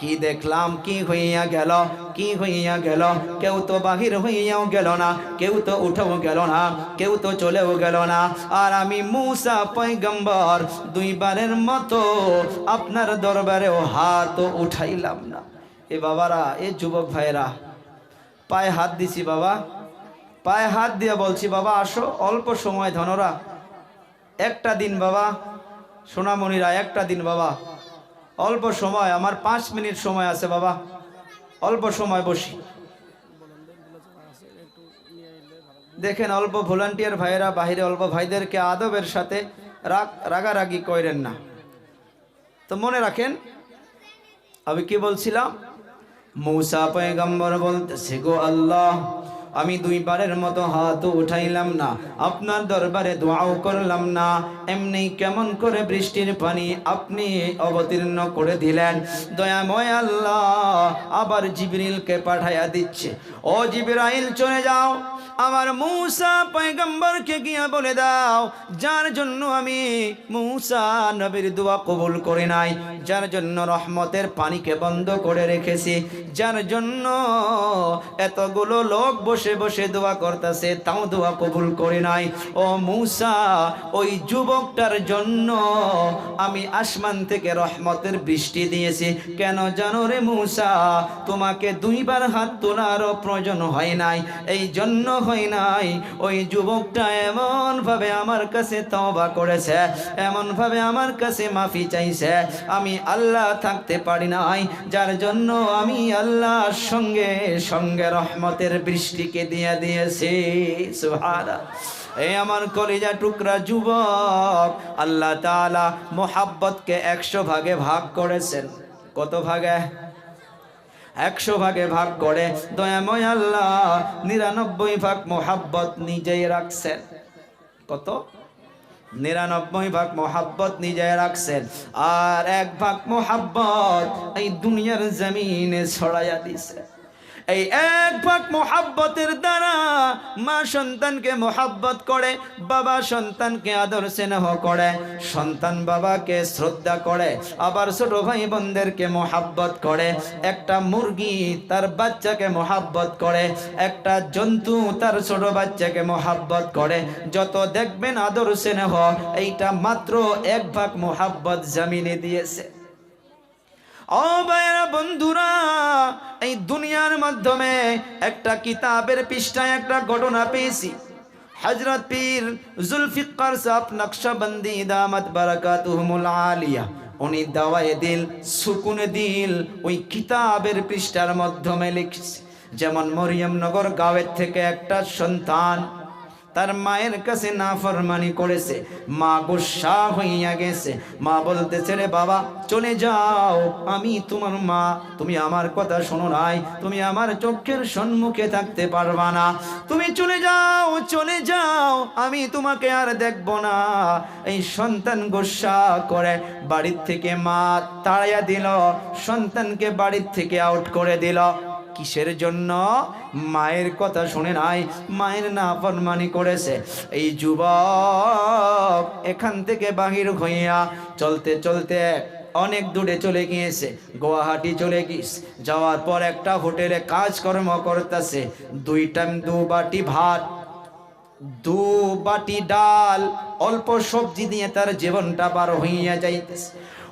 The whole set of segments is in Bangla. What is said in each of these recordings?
কি দেখলাম, কি হইয়া গেল, কি হইয়া গেল? কেউ তো বাহির হইয়াও গেল না, কেউ তো উঠেও গেল না, কেউ তো চলেও গেল না। আর আমি মুসা পয়গম্বর, দুইবারের মতো আপনার দরবারেও হাত উঠাইলাম না। এ বাবারা, এ যুবক ভাইরা পায়ে হাত দিছি বাবা। পায়ে হাত দিয়ে বলছি, বাবা, আসো, অল্প সময় ধনরা। একটা দিন বাবা, সোনামণিরা, একটা দিন বাবা। অল্প সময়, আমার পাঁচ মিনিট সময় আছে বাবা। অল্প সময় বসি। দেখেন, অল্প ভলান্টিয়ার ভাইয়েরা, বাহিরে অল্প ভাইদেরকে আদবের সাথে রাগ, রাগারাগি করেন না। তো মনে রাখেন, আমি কি বলছিলাম? মৌসা পয়গম্বর বলতেছে, গো আল্লাহ আমি দুইবারের মতো হাত উঠাইলাম না। আপনার দরবারে দোয়াও করলাম না। এমনি কেমন করে বৃষ্টির পানি আপনি অবতীর্ণ করে দিলেন। দয়াময় আল্লাহ, আবার জিবরিলকে পাঠাইয়া দিচ্ছে। ও জিবরাইল, চলে যাও। আমার মূসা পয়গম্বরকে গিয়া বলে দাও, যার জন্য আমি মূসা নবীর দোয়া কবুল করে নাই, যার জন্য রহমতের পানিকে বন্ধ করে রেখেছি, যার জন্য এতগুলো লোক বসে বসে বসে দোয়া করতেছে, তাও দোয়া কবুল করে নাই। ও মূসা, ওই যুবকটার জন্য আমি আসমান থেকে রহমতের বৃষ্টি দিয়েছি। কেন জানো রে মূসা, তোমাকে দুইবার হাত তোলারও প্রয়োজন হয় নাই। এই জন্য হয় নাই, ওই যুবকটা এমন ভাবে আমার কাছে তওবা করেছে এমন ভাবে আমার কাছে মাফি চাইছে। আমি আল্লাহ থাকতে পারি নাই, যার জন্য আমি আল্লাহর সঙ্গে সঙ্গে রহমতের বৃষ্টিকে দিয়ে দিয়েছি, সুবহানাল্লাহ। এই আমার কলিজা টুকরা যুবক, আল্লাহ তাআলা মোহাব্বতকে একশো ভাগে ভাগ করেছেন। কত ভাগে? একশো ভাগে ভাগ করে দয়াময় আল্লাহ নিরানব্বই ভাগ মোহাব্বত নিজেই রাখছেন। কত? নিরানব্বই ভাগ মোহাব্বত নিজে রাখছেন। আর এক ভাগ মোহাব্বত এই দুনিয়ার জমিনে ছড়াইয়া দিছে। এই এক ভাগ মোহাব্বতের দ্বারা মা সন্তানকে মোহাব্বত করে, বাবা সন্তানকে আদর স্নেহ করে, সন্তান বাবাকে শ্রদ্ধা করে, আবার ছোট ভাই বোনদেরকে মোহাব্বত করে, একটা মুরগি তার বাচ্চাকে মোহাব্বত করে, একটা জন্তু তার ছোট বাচ্চাকে মোহাব্বত করে, যত দেখবেন আদর স্নেহ, এইটা মাত্র এক ভাগ মোহাব্বত জামিনে দিয়েছে। ও বন্ধুরা, এই দুনিয়ার মাধ্যমে একটা কিতাবের পৃষ্ঠায় একটা ঘটনা পেয়েছি। হজরত পীর জুলফিকার সাহ নকশবন্দি দামত বারাকাতুহুমুল আলিয়া, উনি দাওয়ায়ে দিল, সুকুনে দিল, ওই কিতাবের পৃষ্ঠার মাধ্যমে লিখছে। যেমন মরিয়মনগর গাঁয়ের থেকে একটা সন্তান তার মায়ের কাছে না ফরমানি করেছে। মা গুসা হইয়া গেছে। মা বলতেছে, রে বাবা, চলে যাও। আমি তোমার মা। তুমি আমার কথা শোনো নাই। তুমি আমার চোখের সম্মুখে থাকতে পারবা না। তুমি চলে যাও চলে যাও। আমি তোমাকে আর দেখব না। এই সন্তান গোসা করে বাড়ির থেকে মা তাড়াইয়া দিল। সন্তানকে বাড়ির থেকে আউট করে দিল। কিসের জন্য? মায়ের কথা শুনে নাই। মায়ের না ফরমানি করেছে। এই যুবক এখান থেকে বাহির হইয়া চলতে চলতে অনেক দূরে চলে গিয়েছে। গুয়াহাটি চলে গিয়েছে যাওয়ার পর একটা হোটেলে কাজকর্ম করতেছে। দুই টাইম দু বাটি ভাত, দু বাটি ডাল, অল্প সবজি দিয়ে তার জীবনটা পার হইয়া যাইতেছে।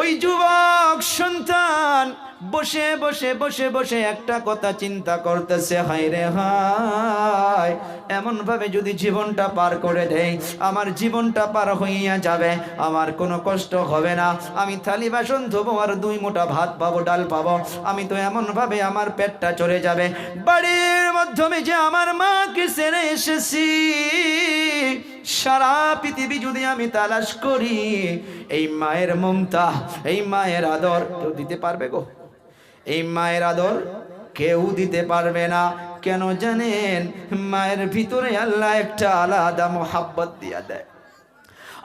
ওই যুবক সন্তান বসে বসে বসে বসে একটা কথা চিন্তা করতেছে, হায় রে হায়। এমন ভাবে যদি জীবনটা পার করে দেয় আমার জীবনটা পার হইয়া যাবে, আমার কোনো কষ্ট হবে না। আমি থালি বাসন ধোবো আর দুই মোটা ভাত পাবো, ডাল পাবো। আমি তো এমন ভাবে আমার পেটটা চলে যাবে। বাড়ির মাধ্যমে যে আমার মাকে ছেড়ে এসেছি, সারা পৃথিবী যদি আমি তালাশ করি, এই মায়ের মমতা, এই মায়ের আদর কেউ দিতে পারবে গো? এই মায়ের আদর কেউ দিতে পারবে না। কেন জানেন? মায়ের ভিতরে আল্লাহ একটা আলাদা মোহাব্বত দিয়া দেয়।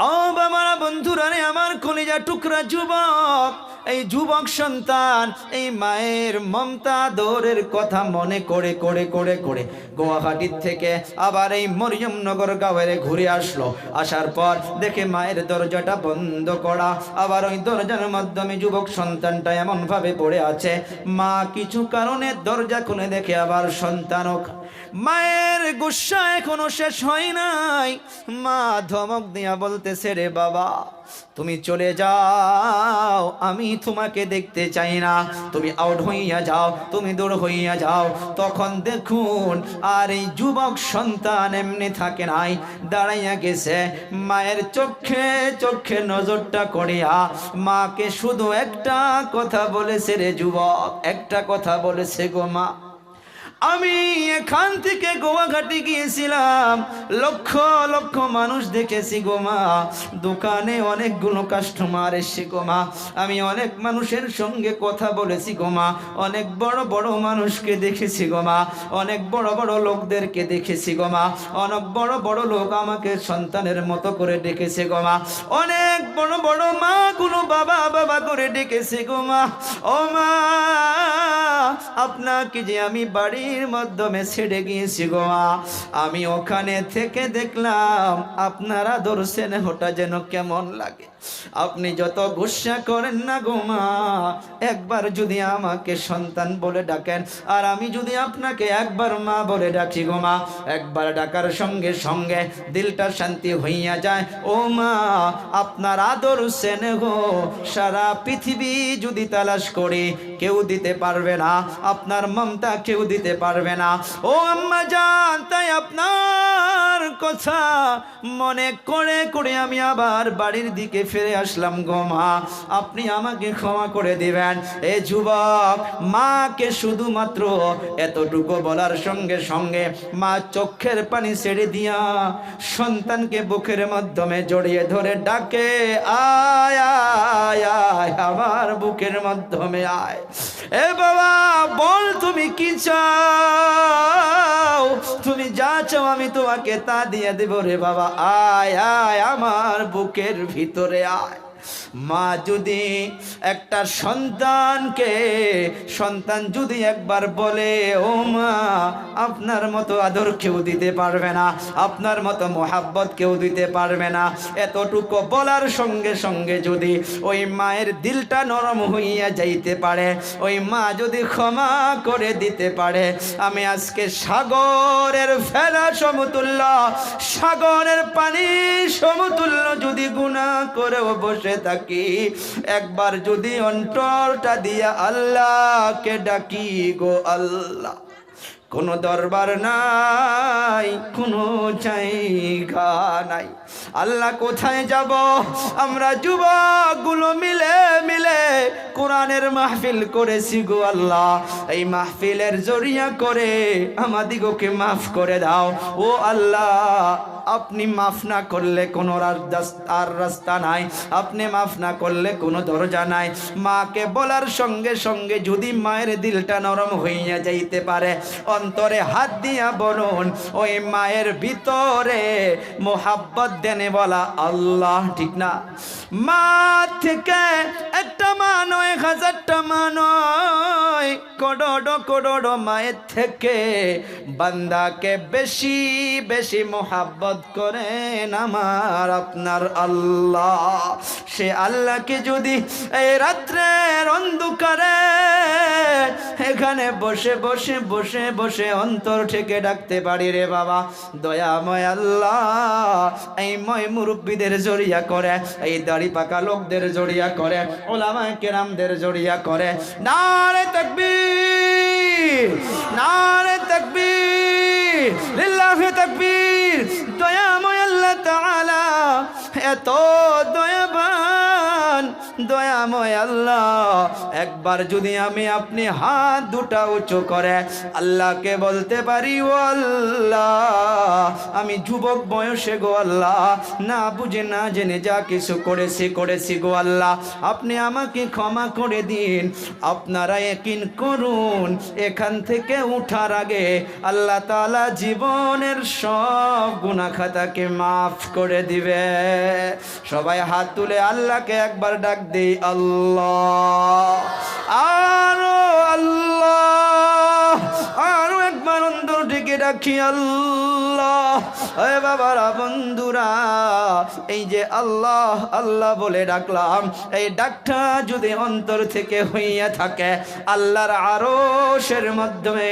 ও বাবারা বন্ধুরা রে, আমার কলিজা টুকরা যুবক, এই যুবক সন্তান, এই মায়ের মমতা দৌড়ের কথা মনে করে করে করে করে গুয়াহাটির থেকে আবার এই মরিয়মনগর গাঁয়ের ঘুরে আসলো। আসার পর দেখে মায়ের দরজাটা বন্ধ করা, আবার ওই দরজার মাধ্যমে যুবক সন্তানটা এমন ভাবে পড়ে আছে, মা কিছু কারণে দরজা খুলে দেখে আবার সন্তানও মায়ের গুসা এখনও শেষ হয় নাই। মা ধমক দিয়া বলতেছে, রে বাবা, তুমি চলে যাও, আমি তোমাকে দেখতে চাই না। তুমি আউট হইয়া যাও, তুমি দূর হইয়া যাও। তখন দেখুন, আর এই যুবক সন্তান এমনি থাকে নাই। দাঁড়াইয়া গেছে, মায়ের চোখে চোখে নজরটা করিয়া, মাকে শুধু একটা কথা বলেছে রে যুবক, একটা কথা বলেছে গো মা। আমি এখান থেকে গোয়াঘাটে গিয়েছিলাম। লক্ষ লক্ষ মানুষ দেখেছি গোমা দোকানে অনেকগুলো কাস্টমার এসে গোমা আমি অনেক মানুষের সঙ্গে কথা বলেছি গোমা অনেক বড় বড় মানুষকে দেখেছি গোমা অনেক বড় বড় লোকদেরকে দেখেছি গোমা অনেক বড় বড় লোক আমাকে সন্তানের মতো করে ডেকেছে গোমা অনেক বড় বড় মা গুলো বাবা বাবা করে ডেকেছে গোমা ও মা আপনাকে যে আমি বাড়ির মাধ্যমে ছেড়ে গিয়েছি গোয়া আমি ওখানে থেকে দেখলাম আপনারা ধরছেন ওটা যেন কেমন লাগে। আপনি যত গুসা করেন না গোমা একবার যদি আমাকে সন্তান বলে ডাকেন, আর আমি যদি আপনাকে একবার মা বলে ডাকি গোমা একবার ডাকার সঙ্গে সঙ্গে দিলটা শান্তি হইয়া যায়। ও মা, আপনার আদর সেন গো সারা পৃথিবী যদি তালাশ করি, কেউ দিতে পারবে না। আপনার মমতা কেউ দিতে পারবে না। ও আম্মা জান, তাই আপনার কথা মনে করে করে আমি আবার বাড়ির দিকে ফিরে আসলাম গো মা। আপনি আমাকে ক্ষমা করে দিবেন। এ যুবক, মাকে শুধুমাত্র এতটুকু বলার সঙ্গে সঙ্গে মা চোখের পানি ছেড়ে দিয়া সন্তানকে বুকের মাধ্যমে জড়িয়ে ধরে ডাকে, আয় আয় আয় আমার বুকের মাধ্যমে আয়। এ বাবা বল তুমি কি চাও? তুমি যা চাও আমি তোমাকে তা দিয়ে দেব রে বাবা। আয় আয় আমার বুকের ভিতরে আয়। মা যদি একটা সন্তানকে, সন্তান যদি একবার বলে, ও মা, আপনার মতো আদর কেউ দিতে পারবে না, আপনার মতো মোহাব্বত কেউ দিতে পারবে না। এতটুকু বলার সঙ্গে সঙ্গে যদি ওই মায়ের দিলটা নরম হইয়া যাইতে পারে, ওই মা যদি ক্ষমা করে দিতে পারে, আমি আজকে সাগরের ফেরা সমতুল্য, সাগরের পানি সমতুল্য যদি গুণা করেও বসে থাকি একবার যদি অন্তরটা দিয়া আল্লাহকে ডাকি গো আল্লাহ। কোনো দরবার নাই, কোনো জায়গা নাই। আল্লাহ কোথায় যাব? আমরা যুবকগুলো মিলে মিলে কোরআনের মাহফিল করেছি গো আল্লাহ। এই মাহফিলের জরিয়া করে আমাদিগকে মাফ করে দাও। ও আল্লাহ, আপনি মাফ না করলে কোনো আর রাস্তা নাই। আপনি মাফ না করলে কোনো দরজা নাই। মাকে বলার সঙ্গে সঙ্গে যদি মায়ের দিলটা নরম হইয়া যাইতে পারে অন্তরে হাত দিয়া বলুন, ওই মায়ের ভিতরে মোহাব্বত দেনে বলা আল্লাহ ঠিক না। মা থেকে একটা মা এক হাজারটা মা নয়। মায়ের থেকে। বান্দাকে বেশি বেশি মোহাব্বত করেন আমার আপনার আল্লাহ। সে আল্লাহকে যদি এই রাত্রের অন্ধকারে এখানে বসে বসে বসে বসে অন্তর থেকে ডাকতে পারি রে বাবা। দয়াময় আল্লাহ, এই ময় মুরব্বীদের জড়িয়া করে, এই দাড়ি পাকা লোকদের জড়িয়া করে, ওলামায় কেরামদের জড়িয়া করে। নারে তকবীর নারে তকবীর লিল্লাহি তকবীর দয়াময় আল্লাহ তাআলা এত দয়াবান দয়াময় আল্লাহ। একবার যদি আমি আপনি হাত দুটা উঁচু করে আল্লাহকে বলতে পারি, ও আল্লাহ, আমি যুবক বয়সে গো আল্লাহ, না বুঝে না জেনে যা কিছু করেছি করেছি গো আল্লাহ। আপনি আমাকে ক্ষমা করে দিন, আপনারা একিন করুন। এখান থেকে উঠার আগে আল্লাহ তাআলা জীবনের সব গুনাহ খাতাকে মাফ করে দিবে। সবাই হাত তুলে আল্লাহকে একবার ডাক দেই আল্লাহ। আরও আল্লাহ। আরও একবার অন্তর ডেকে রাখি আল্লাহ। এ বাবারা, বন্ধুরা, এই যে আল্লাহ আল্লাহ বলে ডাকলাম, এই ডাকটা যদি অন্তর থেকে হইয়া থাকে, আল্লাহর আরশের মাধ্যমে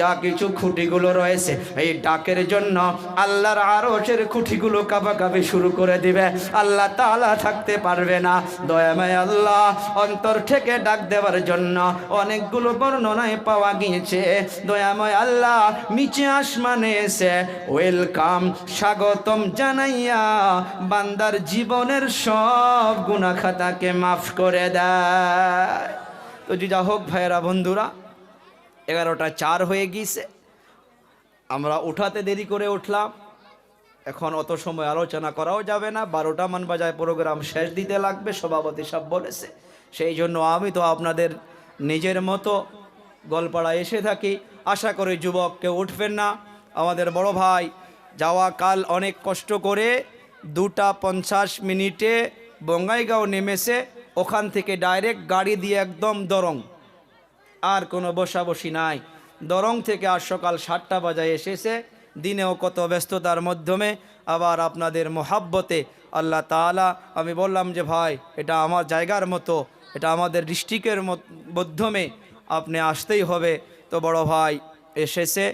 যা কিছু খুঁটিগুলো রয়েছে, এই ডাকের জন্য আল্লাহর আরশের খুঁটিগুলো কাবাকাবি শুরু করে দিবে। আল্লাহ তাআলা থাকতে পারবে না। দয়াময় আল্লাহ, অন্তর থেকে ডাক দেওয়ার জন্য অনেকগুলো বর্ণনায় পাওয়া গিয়েছে। দয়াময় আল্লাহ, নিচে আসমানে এসে, ওয়েলকাম। স্বাগতম জানাইয়া বান্দার জীবনের সব গুণা খাতাকে মাফ করে দেয়। তো যে হোক ভাইয়েরা বন্ধুরা, এগারোটা চার হয়ে গিয়েছে। আমরা উঠাতে দেরি করে উঠলাম। এখন অত সময় আলোচনা করাও যাবে না। বারোটা মান বাজায় প্রোগ্রাম শেষ দিতে লাগবে, সভাপতি সব বলেছে। সেই জন্য আমি তো আপনাদের নিজের মতো গলপাড়া এসে থাকি। আশা করি যুবক কেউ উঠবেন না। আমাদের বড় ভাই যাওয়া কাল অনেক কষ্ট করে দুটা পঞ্চাশ মিনিটে বঙ্গাইগাঁও নেমেছে, ওখান থেকে ডাইরেক্ট গাড়ি দিয়ে একদম দরং। আর কোনো বসাবসি নাই। দরং থেকে আর সকাল সাতটা বাজায় এসেছে। দিনেও কত ব্যস্ততার মাধ্যমে আবার আপনাদের মোহাব্বতে আল্লাহ তাআলা, আমি বললাম যে ভাই, এটা আমার জায়গার মতো, এটা আমাদের ডিস্ট্রিক্টের মাধ্যমে আপনি আসতেই হবে। তো বড় ভাই এসেছে,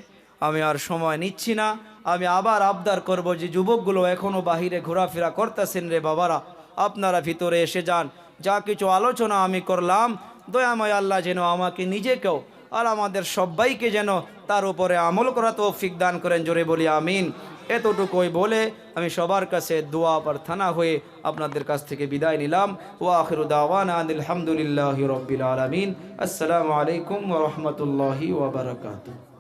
আমি আর সময় নিচ্ছি না। আমি আবার আবদার করব যে যুবকগুলো এখনও বাহিরে ঘোরাফেরা করতেছেন রে বাবারা। আপনারা ভিতরে এসে যান। যা কিছু আলোচনা আমি করলাম, দয়াময় আল্লাহ যেন আমাকে নিজেকেও আর আমাদের সবাইকে যেন তার উপরে আমল করা তৌফিক দান করেন। জোরে বলি আমিন। এতটুকুই বলে আমি সবার কাছে দোয়া প্রার্থনা হয়ে আপনাদের কাছ থেকে বিদায় নিলাম। ও আখিরু দাওয়ানা আলহামদুলিল্লাহ রবিল আলমিন। আসসালামু আলাইকুম ওরহমতুল্লাহি ওবরাকাতু